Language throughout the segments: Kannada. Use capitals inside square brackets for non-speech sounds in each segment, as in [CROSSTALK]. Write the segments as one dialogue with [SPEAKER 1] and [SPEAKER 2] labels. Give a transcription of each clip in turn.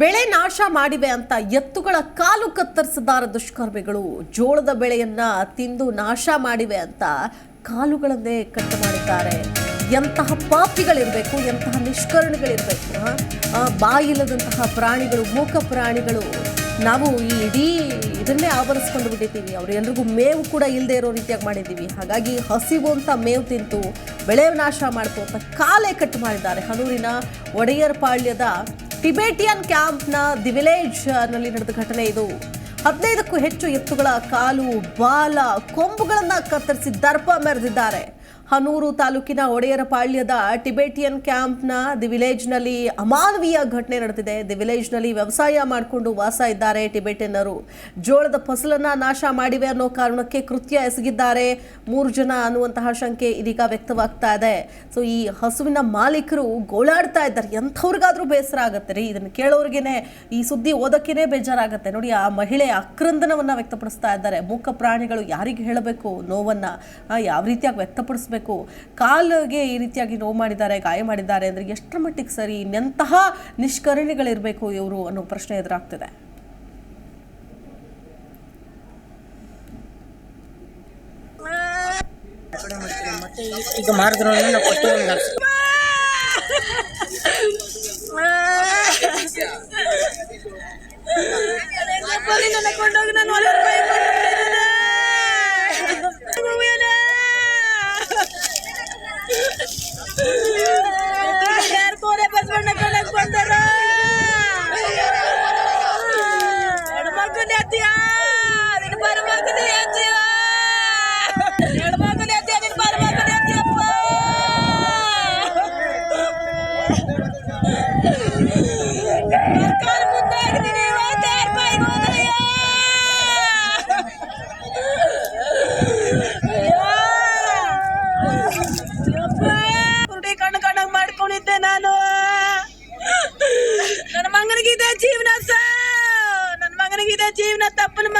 [SPEAKER 1] ಬೆಳೆ ನಾಶ ಮಾಡಿವೆ ಅಂತ ಎತ್ತುಗಳ ಕಾಲು ಕತ್ತರಿಸಿದಾರ ದುಷ್ಕರ್ಮಿಗಳು. ಜೋಳದ ಬೆಳೆಯನ್ನ ತಿಂದು ನಾಶ ಮಾಡಿವೆ ಅಂತ ಕಾಲುಗಳನ್ನೇ ಕಟ್ ಮಾಡಿದ್ದಾರೆ. ಎಂತಹ ಪಾಪಿಗಳಿರಬೇಕು, ಎಂತಹ ನಿಷ್ಕರ್ಣಿಗಳಿರಬೇಕು ಬಾಯಿಲ್ಲದಂತಹ ಪ್ರಾಣಿಗಳು, ಮೂಕ ಪ್ರಾಣಿಗಳು. ನಾವು ಈ ಇಡೀ ಇದನ್ನೇ ಆವರಿಸ್ಕೊಂಡು ಬಿಟ್ಟಿದ್ದೀವಿ. ಅವ್ರು ಎಲ್ರಿಗೂ ಮೇವು ಕೂಡ ಇಲ್ಲದೆ ಇರೋ ರೀತಿಯಾಗಿ ಮಾಡಿದ್ದೀವಿ. ಹಾಗಾಗಿ ಹಸಿವು ಅಂತ ಮೇವು ತಿಂತು, ಬೆಳೆ ನಾಶ ಮಾಡ್ತು ಅಂತ ಕಾಲೇ ಕಟ್ ಮಾಡಿದ್ದಾರೆ. ಹನೂರಿನ ಒಡೆಯರ್ ಪಾಳ್ಯದ ಟಿಬೇಟಿಯನ್ ಕ್ಯಾಂಪ್ನ ದಿ ವಿಲೇಜ್ನಲ್ಲಿ ನಡೆದ ಘಟನೆ ಇದು. ಹದಿನೈದಕ್ಕೂ ಹೆಚ್ಚು ಎತ್ತುಗಳ ಕಾಲು, ಬಾಲ, ಕೊಂಬುಗಳನ್ನ ಕತ್ತರಿಸಿ ದರ್ಪ ಮೆರೆದಿದ್ದಾರೆ. ಹನೂರು ತಾಲೂಕಿನ ಒಡೆಯರಪಾಳ್ಯದ ಟಿಬೇಟಿಯನ್ ಕ್ಯಾಂಪ್ನ ದಿ ವಿಲೇಜ್ನಲ್ಲಿ ಅಮಾನವೀಯ ಘಟನೆ ನಡೆದಿದೆ. ದಿ ವಿಲೇಜ್ನಲ್ಲಿ ವ್ಯವಸಾಯ ಮಾಡಿಕೊಂಡು ವಾಸ ಇದ್ದಾರೆ ಟಿಬೇಟಿಯನ್ನರು. ಜೋಳದ ಫಸಲನ್ನು ನಾಶ ಮಾಡಿವೆ ಅನ್ನೋ ಕಾರಣಕ್ಕೆ ಕೃತ್ಯ ಎಸಗಿದ್ದಾರೆ. ಮೂರು ಜನ ಅನ್ನುವಂತಹ ಶಂಕೆ ಇದೀಗ ವ್ಯಕ್ತವಾಗ್ತಾ ಇದೆ. ಸೊ ಈ ಹಸುವಿನ ಮಾಲೀಕರು ಗೋಳಾಡ್ತಾ ಇದ್ದಾರೆ. ಎಂಥವ್ರಿಗಾದ್ರೂ ಬೇಸರ ಆಗುತ್ತೆ ರೀ. ಇದನ್ನು ಕೇಳೋರಿಗೇನೆ ಈ ಸುದ್ದಿ ಓದೋಕ್ಕೇನೆ ಬೇಜಾರಾಗುತ್ತೆ. ನೋಡಿ, ಆ ಮಹಿಳೆ ಅಕ್ರಂದನವನ್ನು ವ್ಯಕ್ತಪಡಿಸ್ತಾ ಇದ್ದಾರೆ. ಮೂಕ ಪ್ರಾಣಿಗಳು ಯಾರಿಗೆ ಹೇಳಬೇಕು ನೋವನ್ನು? ಯಾವ ರೀತಿಯಾಗಿ ವ್ಯಕ್ತಪಡಿಸ್ಬೇಕು? ಕಾಲಿಗೆ ಈ ರೀತಿಯಾಗಿ ನೋವು ಮಾಡಿದ್ದಾರೆ ಗಾಯ ಮಾಡಿದ್ದಾರೆ ಅಂದರೆ ಎಷ್ಟರ ಮಟ್ಟಿಗೆ ಸರಿ ಇನ್ನೆಂತಹ ನಿಷ್ಕರಣಿಗಳಿರಬೇಕು ಇವರು ಅನ್ನೋ ಪ್ರಶ್ನೆ ಎದುರಾಗ್ತಿದೆ.
[SPEAKER 2] ಈಗ ಮಾರಿದ್ರು ನಾವು ಕೊಟ್ಟು ಒಂದು [LAUGHS] [LAUGHS] [LAUGHS]
[SPEAKER 3] bandera!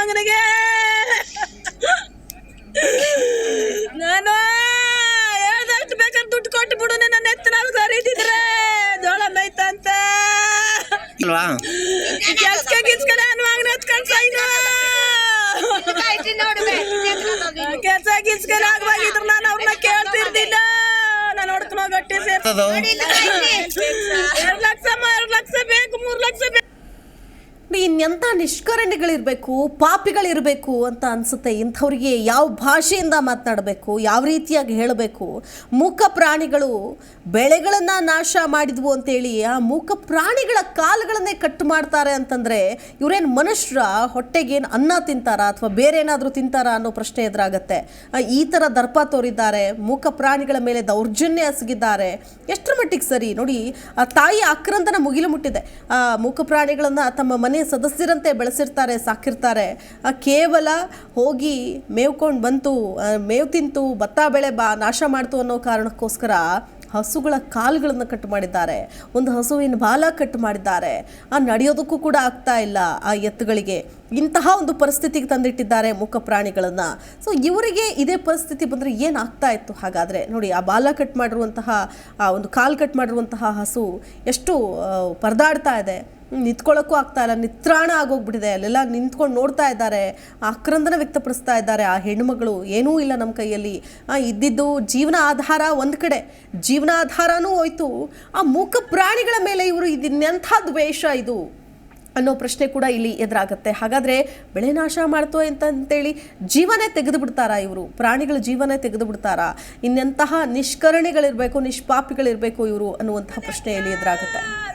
[SPEAKER 3] ಮಗನಿಗೆ ನಾನು ಹೇಳ್ದಷ್ಟು ಬೇಕಾದ್ರೆ ದುಡ್ಡು ಕೊಟ್ಟು ಬಿಡು ನನ್ನ ಎತ್ತನಾಗ ಸರಿದಿದ್ರೆ ಜೋಳ ಎತ್ಕೊಂಡ್ ಕೆಲ್ಸ ಆಗ್ವಾಗಿದ್ರು ನಾನು ಅವ್ರನ್ನ ಕೇಳ್ತಿರ್ಲಿಲ್ಲ. ನಾನು ಹೊಡ್ಕೊಂಡು ಎರಡ್ ಲಕ್ಷ ಎರಡು ಲಕ್ಷ ಬೇಕು ಮೂರು ಲಕ್ಷ ಬೇಕು.
[SPEAKER 1] ಇನ್ನೆಂಥ ನಿಷ್ಕರಣಿಗಳಿರಬೇಕು, ಪಾಪಿಗಳಿರಬೇಕು ಅಂತ ಅನ್ಸುತ್ತೆ. ಇಂಥವ್ರಿಗೆ ಯಾವ ಭಾಷೆಯಿಂದ ಮಾತನಾಡಬೇಕು, ಯಾವ ರೀತಿಯಾಗಿ ಹೇಳಬೇಕು? ಮೂಕ ಪ್ರಾಣಿಗಳು ಬೆಳೆಗಳನ್ನು ನಾಶ ಮಾಡಿದ್ವು ಅಂತೇಳಿ ಆ ಮೂಕ ಪ್ರಾಣಿಗಳ ಕಾಲುಗಳನ್ನೇ ಕಟ್ ಮಾಡ್ತಾರೆ ಅಂತಂದರೆ ಇವರೇನು ಮನುಷ್ಯರ ಹೊಟ್ಟೆಗೇನು ಅನ್ನ ತಿಂತಾರಾ ಅಥವಾ ಬೇರೆ ಏನಾದರೂ ತಿಂತಾರಾ ಅನ್ನೋ ಪ್ರಶ್ನೆ ಎದುರಾಗತ್ತೆ. ಈ ಥರ ದರ್ಪ ತೋರಿದ್ದಾರೆ, ಮೂಕ ಪ್ರಾಣಿಗಳ ಮೇಲೆ ದೌರ್ಜನ್ಯ ಎಸಗಿದ್ದಾರೆ ಎಷ್ಟರ ಮಟ್ಟಿಗೆ ಸರಿ? ನೋಡಿ, ಆ ತಾಯಿ ಆಕ್ರಂದನ ಮುಗಿಲು ಮುಟ್ಟಿದೆ. ಆ, ಮೂಕ ಪ್ರಾಣಿಗಳನ್ನು ತಮ್ಮ ಮನೆಯ ಸದಸ್ಯರಂತೆ ಬೆಳೆಸಿರ್ತಾರೆ, ಸಾಕಿರ್ತಾರೆ. ಕೇವಲ ಹೋಗಿ ಮೇವ್ಕೊಂಡು ಬಂತು ಮೇವು ತಿಂತು, ಭತ್ತ ಬೆಳೆ ಬಾ, ನಾಶ ಮಾಡ್ತು ಅನ್ನೋ ಕಾರಣಕ್ಕೋಸ್ಕರ ಹಸುಗಳ ಕಾಲುಗಳನ್ನು ಕಟ್ ಮಾಡಿದ್ದಾರೆ. ಒಂದು ಹಸುವಿನ ಬಾಲ ಕಟ್ ಮಾಡಿದ್ದಾರೆ. ಆ, ನಡೆಯೋದಕ್ಕೂ ಕೂಡ ಆಗ್ತಾ ಇಲ್ಲ ಆ ಎತ್ತುಗಳಿಗೆ. ಇಂತಹ ಒಂದು ಪರಿಸ್ಥಿತಿಗೆ ತಂದಿಟ್ಟಿದ್ದಾರೆ ಮೂಕ ಪ್ರಾಣಿಗಳನ್ನು. ಸೊ ಇವರಿಗೆ ಇದೇ ಪರಿಸ್ಥಿತಿ ಬಂದರೆ ಏನಾಗ್ತಾ ಇತ್ತು? ಹಾಗಾದರೆ ನೋಡಿ, ಆ ಬಾಲ ಕಟ್ ಮಾಡಿರುವಂತಹ, ಆ ಒಂದು ಕಾಲು ಕಟ್ ಮಾಡಿರುವಂತಹ ಹಸು ಎಷ್ಟು ಪರದಾಡ್ತಾ ಇದೆ. ನಿಂತ್ಕೊಳ್ಳೋಕ್ಕೂ ಆಗ್ತಾ ಇಲ್ಲ. ನಿತ್ರಾಣ ಆಗೋಗ್ಬಿಟ್ಟಿದೆ. ಅಲ್ಲೆಲ್ಲ ನಿಂತ್ಕೊಂಡು ನೋಡ್ತಾ ಇದ್ದಾರೆ. ಆಕ್ರಂದನ ವ್ಯಕ್ತಪಡಿಸ್ತಾ ಇದ್ದಾರೆ. ಆ ಹೆಣ್ಣುಮಗಳು ಏನೂ ಇಲ್ಲ ನಮ್ಮ ಕೈಯಲ್ಲಿ. ಇದ್ದಿದ್ದು ಜೀವನ ಆಧಾರ ಒಂದು ಕಡೆ. ಜೀವನ ಆಧಾರನೂ ಹೋಯ್ತು. ಆ ಮೂಕ ಪ್ರಾಣಿಗಳ ಮೇಲೆ ಇವರು ಇದನ್ನೆಂಥ ದ್ವೇಷ ಇದು ಅನ್ನೋ ಪ್ರಶ್ನೆ ಕೂಡ ಇಲ್ಲಿ ಎದುರಾಗುತ್ತೆ. ಹಾಗಾದರೆ ಬೆಳೆ ನಾಶ ಮಾಡ್ತು ಅಂತ ಅಂತೇಳಿ ಜೀವನೇ ತೆಗೆದು ಬಿಡ್ತಾರಾ ಇವರು? ಪ್ರಾಣಿಗಳ ಜೀವನೇ ತೆಗೆದು ಬಿಡ್ತಾರಾ ಇನ್ನೆಂತಹ ನಿಷ್ಕರಣಿಗಳಿರಬೇಕು, ನಿಷ್ಪಾಪಿಗಳಿರಬೇಕು ಇವರು ಅನ್ನುವಂತಹ ಪ್ರಶ್ನೆ ಇಲ್ಲಿ ಎದುರಾಗುತ್ತೆ.